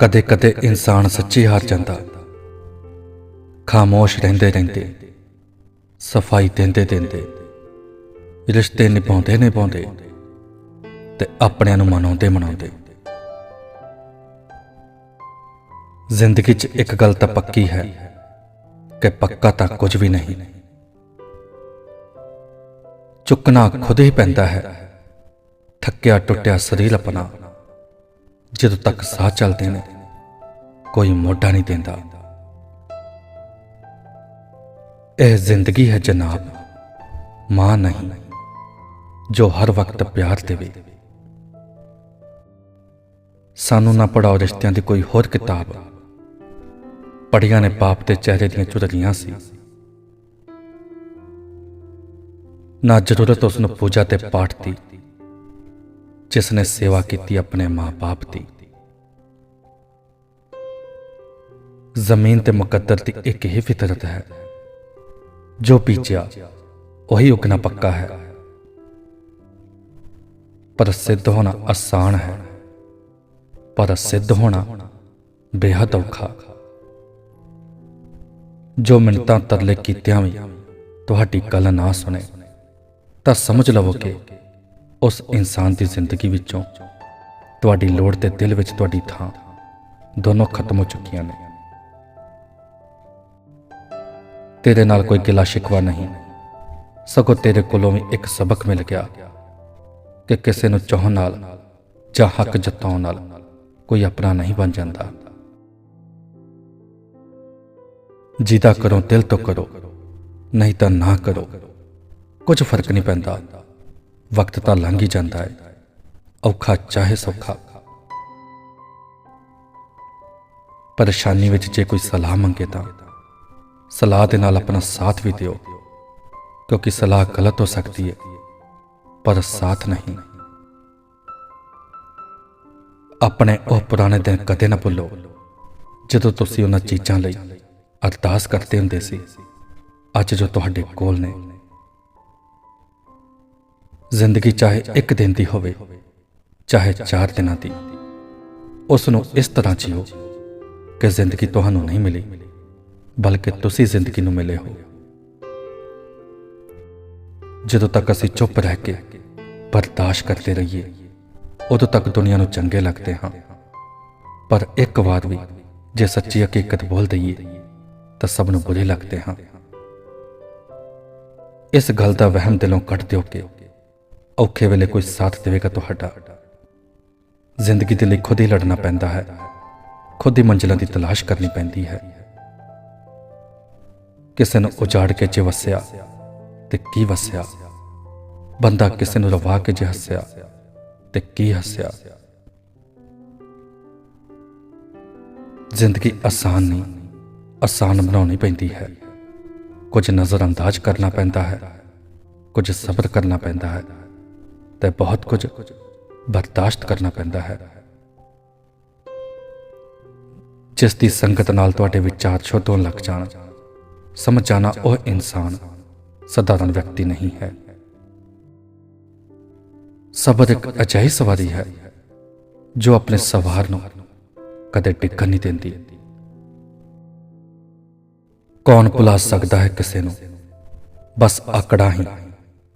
ਕਦੇ-ਕਦੇ ਇਨਸਾਨ ਸੱਚੀ ਹਾਰ ਜਾਂਦਾ। ਖਾਮੋਸ਼ ਰਹਿੰਦੇ ਰਹਿੰਦੇ, ਸਫ਼ਾਈ ਦਿੰਦੇ ਦਿੰਦੇ, ਰਿਸ਼ਤੇ ਨਿਭਾਉਂਦੇ ਨਿਭਾਉਂਦੇ ਤੇ ਆਪਣਿਆਂ ਨੂੰ ਮਨਾਉਂਦੇ ਮਨਾਉਂਦੇ। ਜ਼ਿੰਦਗੀ 'ਚ ਇੱਕ ਗੱਲ ਤਾਂ ਪੱਕੀ ਹੈ ਕਿ ਪੱਕਾ ਤਾਂ ਕੁਝ ਵੀ ਨਹੀਂ। ਚੁੱਕਣਾ ਖੁਦ ਹੀ ਪੈਂਦਾ ਹੈ, ਥੱਕਿਆ ਟੁੱਟਿਆ ਸਰੀਰ ਆਪਣਾ। ਜਦੋਂ ਤੱਕ ਸਾਹ ਚੱਲਦੇ ਨੇ, ਕੋਈ ਮੋਢਾ ਨਹੀਂ ਦਿੰਦਾ। ਇਹ ਜ਼ਿੰਦਗੀ ਹੈ ਜਨਾਬ, ਮਾਂ ਨਹੀਂ, ਜੋ ਹਰ ਵਕਤ ਪਿਆਰ ਦੇਵੇ। ਸਾਨੂੰ ਨਾ ਪੜਾਓ ਰਿਸ਼ਤਿਆਂ ਦੀ ਕੋਈ ਹੋਰ ਕਿਤਾਬ। ਪੜੀਆਂ ਨੇ ਬਾਪ ਦੇ ਚਿਹਰੇ ਦੀਆਂ ਚੁਰਲੀਆਂ ਸੀ। ਨਾ ਜ਼ਰੂਰਤ ਉਸ ਨੂੰ ਪੂਜਾ ਤੇ ਪਾਠ ਦੀ ਜਿਸ ਨੇ ਸੇਵਾ ਕੀਤੀ ਆਪਣੇ ਮਾਂ-ਬਾਪ ਦੀ। ਜ਼ਮੀਨ ਤੇ ਮੁਕੱਦਰ ਦੀ ਇੱਕ ਹੀ ਫਿਤਰਤ ਹੈ। ਜੋ ਪੀਚਿਆ, ਉਹੀ ਉਗਣਾ ਪੱਕਾ ਹੈ। ਪਰ ਸਿੱਧ ਹੋਣਾ ਆਸਾਨ ਹੈ। ਪਰ ਸਿੱਧ ਹੋਣਾ ਬੇਹੱਦ ਔਖਾ। ਜੋ ਮਿੰਟਾਂ ਤਰਲੇ ਕੀਤਿਆਂ ਵੀ ਤੁਹਾਡੀ ਗੱਲ ਨਾ ਸੁਣੇ, ਤਾਂ ਸਮਝ ਲਵੋ ਕਿ ਉਸ ਇਨਸਾਨ ਦੀ ਜ਼ਿੰਦਗੀ ਵਿੱਚੋਂ ਤੁਹਾਡੀ ਲੋੜ ਤੇ ਦਿਲ ਵਿੱਚ ਤੁਹਾਡੀ ਥਾਂ ਦੋਨੋਂ ਖਤਮ ਹੋ ਚੁੱਕੀਆਂ ਨੇ। ਤੇਰੇ ਨਾਲ ਕੋਈ ਗਿਲਾ ਸ਼ਿਕਵਾ ਨਹੀਂ। ਸਗੋਂ ਤੇਰੇ ਕੋਲੋਂ ਵੀ ਇੱਕ ਸਬਕ ਮਿਲ ਗਿਆ ਕਿ ਕਿਸੇ ਨੂੰ ਚਾਹਣ ਨਾਲ ਜਾਂ ਹੱਕ ਜਤਾਉਣ ਨਾਲ ਕੋਈ ਆਪਣਾ ਨਹੀਂ ਬਣ ਜਾਂਦਾ। ਜਿਹਦਾ ਕਰੋ ਦਿਲ ਤੋਂ ਕਰੋ, ਨਹੀਂ ਤਾਂ ਨਾ ਕਰੋ। ਕੁਝ ਫ਼ਰਕ ਨਹੀਂ ਪੈਂਦਾ। ਵਕਤ ਤਾਂ ਲੰਘ ਹੀ ਜਾਂਦਾ ਹੈ ਔਖਾ ਚਾਹੇ ਸੌਖਾ। ਪਰੇਸ਼ਾਨੀ ਵਿੱਚ ਜੇ ਕੋਈ ਸਲਾਹ ਮੰਗੇ ਤਾਂ ਸਲਾਹ ਦੇ ਨਾਲ ਆਪਣਾ ਸਾਥ ਵੀ ਦਿਓ, ਕਿਉਂਕਿ ਸਲਾਹ ਗਲਤ ਹੋ ਸਕਦੀ ਹੈ ਪਰ ਸਾਥ ਨਹੀਂ। ਆਪਣੇ ਉਹ ਪੁਰਾਣੇ ਦਿਨ ਕਦੇ ਨਾ ਭੁੱਲੋ, ਜਦੋਂ ਤੁਸੀਂ ਉਹਨਾਂ ਚੀਜ਼ਾਂ ਲਈ ਅਰਦਾਸ ਕਰਦੇ ਹੁੰਦੇ ਸੀ। ਅੱਜ ਜੋ ਤੁਹਾਡੇ ਕੋਲ ਨੇ ਜ਼ਿੰਦਗੀ ਚਾਹੇ ਇੱਕ ਦਿਨ ਦੀ ਹੋਵੇ, ਚਾਹੇ 4 ਦਿਨਾਂ ਦੀ। ਉਸ ਨੂੰ ਇਸ ਤਰ੍ਹਾਂ ਜੀਓ ਕਿ ਜ਼ਿੰਦਗੀ ਤੁਹਾਨੂੰ ਨਹੀਂ ਮਿਲੀ, ਬਲਕਿ ਤੁਸੀਂ ਜ਼ਿੰਦਗੀ ਨੂੰ ਮਿਲੇ ਹੋ। ਜਦੋਂ ਤੱਕ ਅਸੀਂ ਚੁੱਪ ਰਹਿ ਕੇ ਬਰਦਾਸ਼ਤ ਕਰਦੇ ਰਹੀਏ, ਉਦੋਂ ਤੱਕ ਦੁਨੀਆ ਨੂੰ ਚੰਗੇ ਲੱਗਦੇ ਹਾਂ। ਪਰ ਇੱਕ ਵਾਰ ਵੀ ਜੇ ਸੱਚੀ ਹਕੀਕਤ ਬੋਲ ਦਈਏ, ਤਾਂ ਸਭ ਨੂੰ ਬੁਰੇ ਲੱਗਦੇ ਹਾਂ। ਇਸ ਗੱਲ ਦਾ ਵਹਿਮ ਦਿਲੋਂ ਕੱਢ ਦਿਓ ਕਿ ਔਖੇ ਵੇਲੇ ਕੋਈ ਸਾਥ ਦੇਵੇਗਾ ਤੁਹਾਡਾ। ਜ਼ਿੰਦਗੀ ਦੇ ਲਈ ਖੁਦ ਹੀ ਲੜਨਾ ਪੈਂਦਾ ਹੈ। ਖੁਦ ਹੀ ਮੰਜ਼ਿਲਾਂ ਦੀ ਤਲਾਸ਼ ਕਰਨੀ ਪੈਂਦੀ ਹੈ। ਕਿਸੇ ਨੂੰ ਉਜਾੜ ਕੇ ਜੇ ਵਸਿਆ, ਤੇ ਕੀ ਵਸਿਆ? ਬੰਦਾ ਕਿਸੇ ਨੂੰ ਰਵਾ ਕੇ ਜੇ ਹੱਸਿਆ, ਤੇ ਕੀ ਹੱਸਿਆ? ਜ਼ਿੰਦਗੀ ਆਸਾਨ ਨਹੀਂ, ਆਸਾਨ ਬਣਾਉਣੀ ਪੈਂਦੀ ਹੈ। ਕੁਝ ਨਜ਼ਰ ਅੰਦਾਜ਼ ਕਰਨਾ ਪੈਂਦਾ ਹੈ, ਕੁਝ ਸਬਰ ਕਰਨਾ ਪੈਂਦਾ ਹੈ। ਤੇ ਬਹੁਤ ਕੁਝ ਬਰਦਾਸ਼ਤ ਕਰਨਾ ਪੈਂਦਾ ਹੈ। ਜਿਸ ਦੀ ਸੰਗਤ ਨਾਲ ਤੁਹਾਡੇ ਵਿਚਾਰ ਸ਼ੁੱਧ ਹੋਣ ਲੱਗ ਜਾਣ ਸਮਝ ਜਾਣਾ ਉਹ ਇਨਸਾਨ, ਸਧਾਰਨ ਵਿਅਕਤੀ ਨਹੀਂ ਹੈ। ਸਬਦ ਇੱਕ ਅਜਿਹੀ ਸਵਾਰੀ ਹੈ ਜੋ ਆਪਣੇ ਸਵਾਰ ਨੂੰ ਕਦੇ ਡਿੱਗਣ ਨਹੀਂ ਦਿੰਦੀ। ਕੌਣ ਭੁਲਾ ਸਕਦਾ ਹੈ ਕਿਸੇ ਨੂੰ? ਬਸ ਆਕੜਾਂ ਹੀ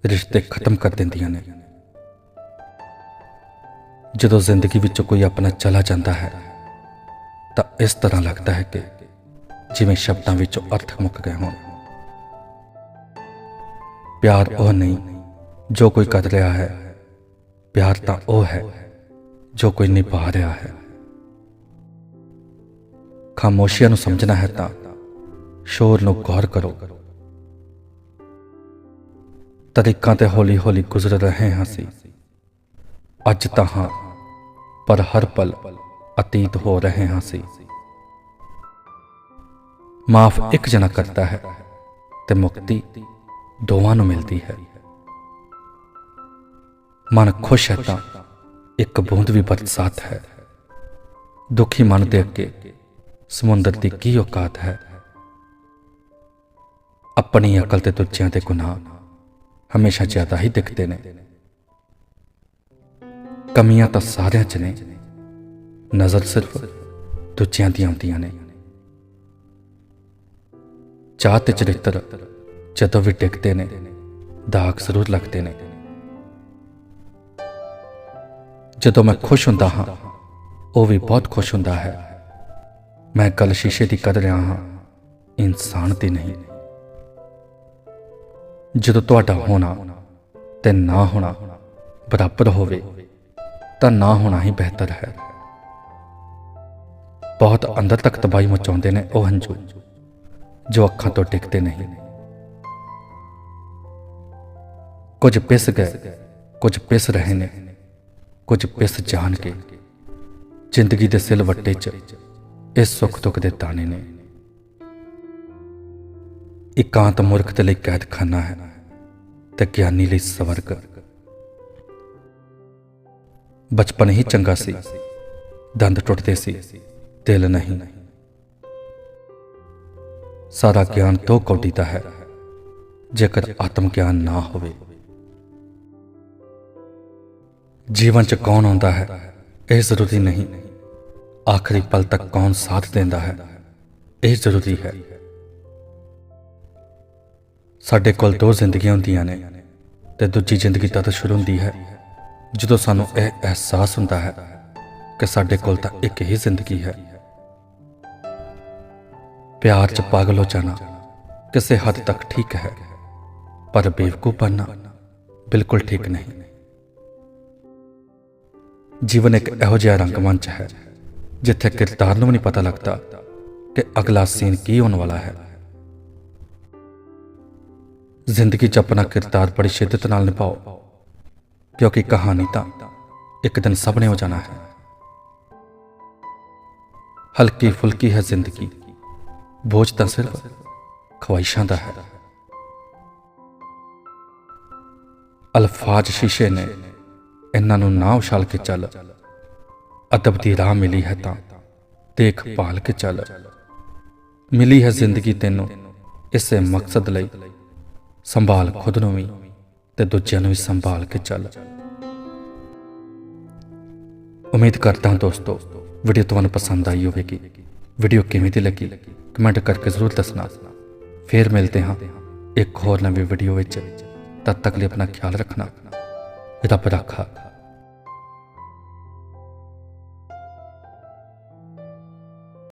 ਰਿਸ਼ਤੇ ਖਤਮ ਕਰ ਦਿੰਦੀਆਂ ਨੇ। ਜਦੋਂ ਜ਼ਿੰਦਗੀ ਵਿੱਚੋਂ ਕੋਈ ਆਪਣਾ ਚਲਾ ਜਾਂਦਾ ਹੈ, ਤਾਂ ਇਸ ਤਰ੍ਹਾਂ ਲੱਗਦਾ ਹੈ ਕਿ ਜਿਵੇਂ ਸ਼ਬਦਾਂ ਵਿੱਚੋਂ ਅਰਥ ਮੁੱਕ ਗਏ ਹੋਣ। ਪਿਆਰ ਉਹ ਨਹੀਂ ਜੋ ਕੋਈ ਕਰ ਰਿਹਾ ਹੈ। ਪਿਆਰ ਤਾਂ ਉਹ ਹੈ ਜੋ ਕੋਈ ਨਿਭਾ ਰਿਹਾ ਹੈ। ਖਾਮੋਸ਼ੀਆਂ ਨੂੰ ਸਮਝਣਾ ਹੈ ਤਾਂ ਸ਼ੋਰ ਨੂੰ ਗੌਰ ਕਰੋ। ਤਰੀਕਾਂ ਤੇ ਹੌਲੀ ਹੌਲੀ ਗੁਜ਼ਰ ਰਹੇ ਹਾਂ ਸੀ ਅੱਜ ਤਾਂ ਹਾਂ। ਪਰ ਹਰ ਪਲ ਅਤੀਤ ਹੋ ਰਹੇ ਹਾਂ ਸੀ ਮਾਫ ਇੱਕ ਜਣਾ ਕਰਦਾ ਹੈ ਤੇ ਮੁਕਤੀ ਦੋਵਾਂ ਨੂੰ ਮਿਲਦੀ ਹੈ। ਮਨ ਖੁਸ਼ ਹੈ ਤਾਂ ਇੱਕ ਬੂੰਦ ਵੀ ਬਰਸਾਤ ਹੈ। ਦੁਖੀ ਮਨ ਦੇ ਅੱਗੇ ਸਮੁੰਦਰ ਦੀ ਕੀ ਔਕਾਤ ਹੈ? ਆਪਣੀ ਅਕਲ ਤੇ ਦੂਜਿਆਂ ਦੇ ਗੁਨਾਹ ਹਮੇਸ਼ਾ ਜ਼ਿਆਦਾ ਹੀ ਦਿਖਦੇ ਨੇ। ਕਮੀਆਂ ਤਾਂ ਸਾਰਿਆਂ 'ਚ ਨੇ। ਨਜ਼ਰ ਸਿਰਫ ਦੂਜਿਆਂ ਦੀਆਂ ਆਉਂਦੀਆਂ ਨੇ। ਚਾਹ ਤੇ ਚਰਿੱਤਰ ਜਦੋਂ ਵੀ ਟਿਕਦੇ ਨੇ, ਦਾਗ ਜ਼ਰੂਰ ਲੱਗਦੇ ਨੇ। ਜਦੋਂ ਮੈਂ ਖੁਸ਼ ਹੁੰਦਾ ਹਾਂ, ਉਹ ਵੀ ਬਹੁਤ ਖੁਸ਼ ਹੁੰਦਾ ਹੈ। ਮੈਂ ਕੱਲ ਸ਼ੀਸ਼ੇ ਦੀ ਕਰ ਰਿਹਾ ਹਾਂ, ਇਨਸਾਨ ਦੀ ਨਹੀਂ। ਜਦੋਂ ਤੁਹਾਡਾ ਹੋਣਾ ਤੇ ਨਾ ਹੋਣਾ ਬਰਾਬਰ ਹੋਵੇ ਤਾਂ ਨਾ ਹੋਣਾ ਹੀ ਬਿਹਤਰ ਹੈ। ਬਹੁਤ ਅੰਦਰ ਤੱਕ ਤਬਾਹੀ ਮਚਾਉਂਦੇ ਨੇ ਉਹ ਹੰਝੂ, ਜੋ ਅੱਖਾਂ ਤੋਂ ਟਿਕਦੇ ਨਹੀਂ। ਕੁਝ ਪਿਸ ਗਏ, ਕੁਝ ਪਿਸ ਰਹੇ ਨੇ, ਕੁਝ ਪਿਸ ਜਾਣ ਕੇ ਜ਼ਿੰਦਗੀ ਦੇ ਸਿਲਵੱਟੇ 'ਚ ਇਸ ਸੁੱਖ ਦੁੱਖ ਦੇ ਤਾਣੇ ਨੇ। ਇਕਾਂਤ ਮੁਰਖ ਦੇ ਲਈ ਕੈਦਖਾਨਾ ਹੈ ਤੇ ਗਿਆਨੀ ਲਈ ਸਵਰਗ। ਬਚਪਨ ਹੀ ਚੰਗਾ ਸੀ। ਦੰਦ ਟੁੱਟਦੇ ਸੀ, ਦਿਲ ਨਹੀਂ। ਸਾਰਾ ਗਿਆਨ ਤੋਂ ਕੌਡੀ ਦਾ ਹੈ, ਜੇਕਰ ਆਤਮ ਗਿਆਨ ਨਾ ਹੋਵੇ। ਜੀਵਨ ਚ ਕੌਣ ਆਉਂਦਾ ਹੈ, ਇਹ ਜ਼ਰੂਰੀ ਨਹੀਂ। ਆਖਰੀ ਪਲ ਤੱਕ ਕੌਣ ਸਾਥ ਦਿੰਦਾ ਹੈ, ਇਹ ਜ਼ਰੂਰੀ ਹੈ। ਸਾਡੇ ਕੋਲ ਦੋ ਜ਼ਿੰਦਗੀਆਂ ਹੁੰਦੀਆਂ ਨੇ ਤੇ ਦੂਜੀ ਜ਼ਿੰਦਗੀ ਤਦ ਸ਼ੁਰੂ ਹੁੰਦੀ ਹੈ ਜਦੋਂ ਸਾਨੂੰ ਇਹ ਅਹਿਸਾਸ ਹੁੰਦਾ ਹੈ ਕਿ ਸਾਡੇ ਕੋਲ ਤਾਂ ਇੱਕ ਹੀ ਜ਼ਿੰਦਗੀ ਹੈ। ਪਿਆਰ 'ਚ ਪਾਗਲ ਹੋ ਜਾਣਾ ਕਿਸੇ ਹੱਦ ਤੱਕ ਠੀਕ ਹੈ, ਪਰ ਬੇਵਕੂਫ ਬਣਨਾ ਬਿਲਕੁਲ ਠੀਕ ਨਹੀਂ। ਜੀਵਨ ਇੱਕ ਇਹੋ ਜਿਹਾ ਰੰਗਮੰਚ ਹੈ, ਜਿੱਥੇ ਕਿਰਦਾਰ ਨੂੰ ਨਹੀਂ ਪਤਾ ਲੱਗਦਾ ਕਿ ਅਗਲਾ ਸੀਨ ਕੀ ਹੋਣ ਵਾਲਾ ਹੈ। ਜ਼ਿੰਦਗੀ 'ਚ ਆਪਣਾ ਕਿਰਦਾਰ ਬੜੀ ਸ਼ਿੱਦਤ ਨਾਲ ਨਿਭਾਓ। ਕਿਉਂਕਿ ਕਹਾਣੀ ਤਾਂ ਇੱਕ ਦਿਨ ਸਭ ਨੇ ਹੋ ਜਾਣਾ ਹੈ। ਹਲਕੀ ਫੁਲਕੀ ਹੈ ਜ਼ਿੰਦਗੀ। ਬੋਝ ਤਾਂ ਸਿਰਫ ਖਵਾਇਸ਼ਾਂ ਦਾ ਹੈ। ਅਲਫਾਜ਼ ਸ਼ੀਸ਼ੇ ਨੇ ਇਹਨਾਂ ਨੂੰ ਨਾ ਉਛਾਲ ਕੇ ਚੱਲ। ਅਦਬ ਦੀ ਰਾਹ ਮਿਲੀ ਹੈ ਤਾਂ ਦੇਖ ਭਾਲ ਕੇ ਚੱਲ। ਮਿਲੀ ਹੈ ਜ਼ਿੰਦਗੀ ਤੈਨੂੰ ਇਸੇ ਮਕਸਦ ਲਈ। ਸੰਭਾਲ ਖੁਦ ਨੂੰ ਵੀ। ਤੇ ਦੂਜਿਆਂ ਨੂੰ ਵੀ ਸੰਭਾਲ ਕੇ ਚੱਲ। ਉਮੀਦ ਕਰਦਾ ਹਾਂ ਦੋਸਤੋ, ਵੀਡੀਓ ਤੁਹਾਨੂੰ ਪਸੰਦ ਆਈ ਹੋਵੇਗੀ। ਵੀਡੀਓ ਕਿਵੇਂ ਦੀ ਲੱਗੀ, ਕਮੈਂਟ ਕਰਕੇ ਜ਼ਰੂਰ ਦੱਸਣਾ। ਫੇਰ ਮਿਲਦੇ ਹਾਂ ਇੱਕ ਹੋਰ ਨਵੀਂ ਵੀਡੀਓ ਵਿੱਚ। ਤਦ ਤੱਕ ਲਈ ਆਪਣਾ ਖਿਆਲ ਰੱਖਣਾ। ਰੱਬ ਰੱਖਾ।